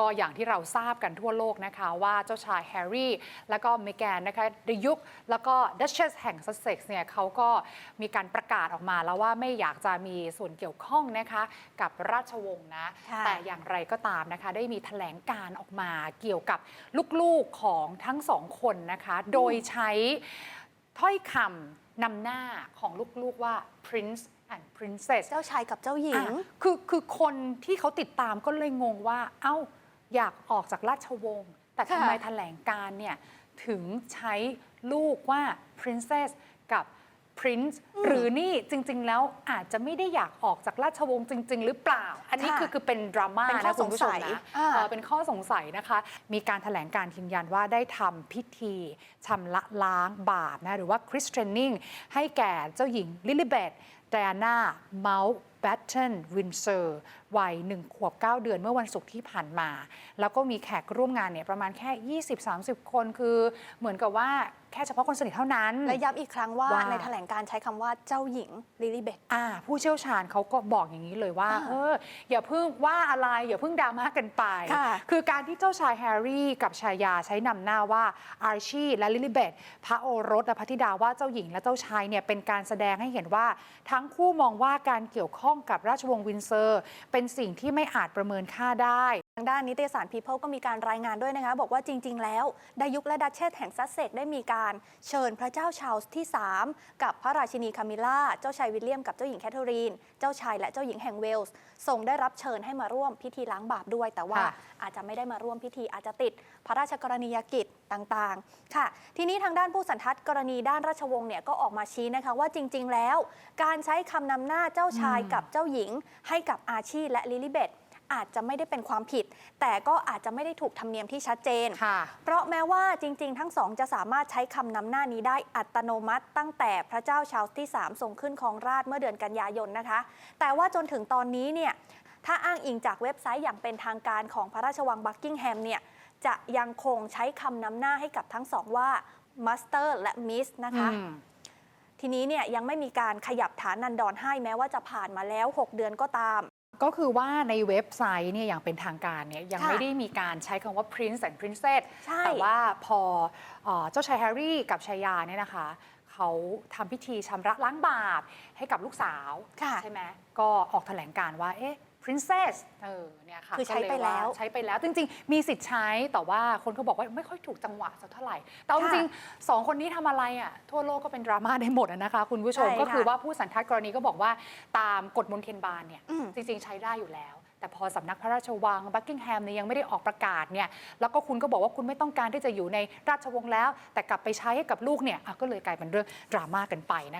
ก็อย่างที่เราทราบกันทั่วโลกนะคะว่าเจ้าชายแฮร์รี่ แล้วก็เมแกนนะคะในยุค แล้วก็ดัชเชสแห่งซัสเซ็กซ์เนี่ยเขาก็มีการประกาศออกมาแล้วว่าไม่อยากจะมีส่วนเกี่ยวข้องนะคะกับราชวงศ์นะค่ะแต่อย่างไรก็ตามนะคะ ได้มีแถลงการออกมาเกี่ยวกับลูกๆของทั้งสองคนนะคะ โดยใช้ถ้อยคำนำหน้าของลูกๆว่า prince and princess เจ้าชายกับเจ้าหญิงอะคือคือคนที่เขาติดตามก็เลยงงว่า เอ้า อยากออกจากราชวงศ์แต่ค่ะทำไมแถลงการเนี่ยถึงใช้ลูกว่า princess กับ prince หรือนี่จริง ๆ แล้วอาจจะไม่ได้อยากออกจากราชวงศ์จริง ๆ หรือเปล่า อันนี้ค่ะคือคือเป็นดราม่าเป็นข้อนะคุณผู้ชมสงสัยนะอ่าเออเป็นข้อสงสัยนะคะ มีการแถลงการยืนยันว่าได้ทำพิธีชำระล้างบาปนะหรือว่าคริสเตรนนิ่งให้แก่เจ้าหญิงลิลิเบธ ไดอาน่าเมาส์แบตเทนวินเซอร์วัย 1 ขวบ 9 เดือนเมื่อวันศุกร์ที่ผ่านมา แล้วก็มีแขกร่วมงานเนี่ยประมาณแค่ 20-30 คนคือเหมือนกับว่าแค่เฉพาะคนสนิทเท่านั้น และย้ำอีกครั้งว่าว่าในแถลงการใช้คำว่าเจ้าหญิงลิลิเบตอ่า ผู้เชี่ยวชาญเขาก็บอกอย่างนี้เลยว่าอ่าเออ อย่าเพิ่งว่าอะไร อย่าเพิ่งดราม่ากันไปค่ะคือการที่เจ้าชายแฮร์รี่กับชายาใช้นำหน้าว่าอาร์ชีและลิลิเบธพระโอรสและพระธิดาว่าเจ้าหญิงและเจ้าชายเนี่ยเป็นการแสดงให้เห็นว่าทั้งคู่มองว่าการเกี่ยวข้องกับราชวงศ์วินเซอร์ เป็นสิ่งที่ไม่อาจประเมินค่าได้ทางด้านนิตยสาร People ก็มีการรายงานด้วยนะคะ บอกว่าจริง ๆ แล้วดายุคและดัชเชสแห่งซัสเซ็กซ์ได้มีการเชิญพระเจ้าชาร์ลส์ที่ 3 กับพระราชินีคามิล่า เจ้าชายวิลเลียมกับเจ้าหญิงแคทเธอรีน เจ้าชายและเจ้าหญิงแห่งเวลส์ส่งได้รับเชิญให้มาร่วมพิธีล้างบาปด้วย แต่ว่าค่ะอาจจะไม่ได้มาร่วมพิธีอาจจะติดพระราชกรณียกิจต่างๆ ค่ะ ทีนี้ทางด้านผู้สันทัดกรณีด้านราชวงศ์เนี่ยก็ออกมาชี้นะคะว่าจริง ๆ แล้ว การใช้คำนำหน้าเจ้าชายอืมกับเจ้าหญิง ให้กับอาชีและลิลิเบธอาจจะไม่ได้เป็นความผิด แต่ก็อาจจะไม่ได้ถูกธรรมเนียมที่ชัดเจนค่ะเพราะแม้ว่าจริง ๆ ทั้งสองจะสามารถใช้คำนำหน้านี้ได้อัตโนมัติ ตั้งแต่พระเจ้าชาร์ลส์ที่ 3 ทรงขึ้นครองราชย์เมื่อเดือนกันยายนนะคะ แต่ว่าจนถึงตอนนี้เนี่ยถ้าอ้างอิงจากเว็บไซต์อย่างเป็นทางการของพระราชวังบักกิงแฮมเนี่ยจะยังคงใช้คำนำหน้าให้กับทั้งสองว่า Master และ Miss นะคะอืม ทีนี้เนี่ยยังไม่มีการขยับฐานันดรให้แม้ว่าจะผ่านมาแล้ว 6 เดือนก็ตามก็คือว่าในเว็บไซต์เนี่ยอย่างเป็นทางการเนี่ยยังค่ะไม่ได้มีการใช้คำว่า prince and princess ใช่แต่ว่าพอเอ่อเจ้าชายแฮร์รี่กับชายาเนี่ยนะคะ เขาทำพิธีชำระล้างบาปให้กับลูกสาวค่ะใช่ไหมก็ออกแถลงการว่าเอ๊ะ princess เออเนี่ยค่ะคือใช้ก็เยไปแล้วาใช้ไปแล้ว จริง ๆ มีสิทธิ์ใช้แต่ว่าคนก็บอกว่าไม่ค่อยถูกจังหวะสักเท่าไหร่ แต่เอาจค่ะริงๆสองคนนี้ทำอะไรอะทั่วโลกก็เป็นดราม่าได้หมดอะนะคะคุณผู้ชมใช่ก็คือค่ะว่าผู้สันทัดกรณีก็บอกว่าตามกฎมนเทียนบานเนี่ยอืมจริง ๆ ใช้ได้อยู่แล้วแต่พอสำนักพระราชวังบักกิงแฮมเนี่ยยังไม่ได้ออกประกาศเนี่ยแล้วก็คุณก็บอกว่าคุณไม่ต้องการที่จะอยู่ในราชวงศ์แล้ว แต่กลับไปใช้ให้กับลูกเนี่ยอะก็เลยกลายเป็นเรื่องดราม่ากันไปนะคะ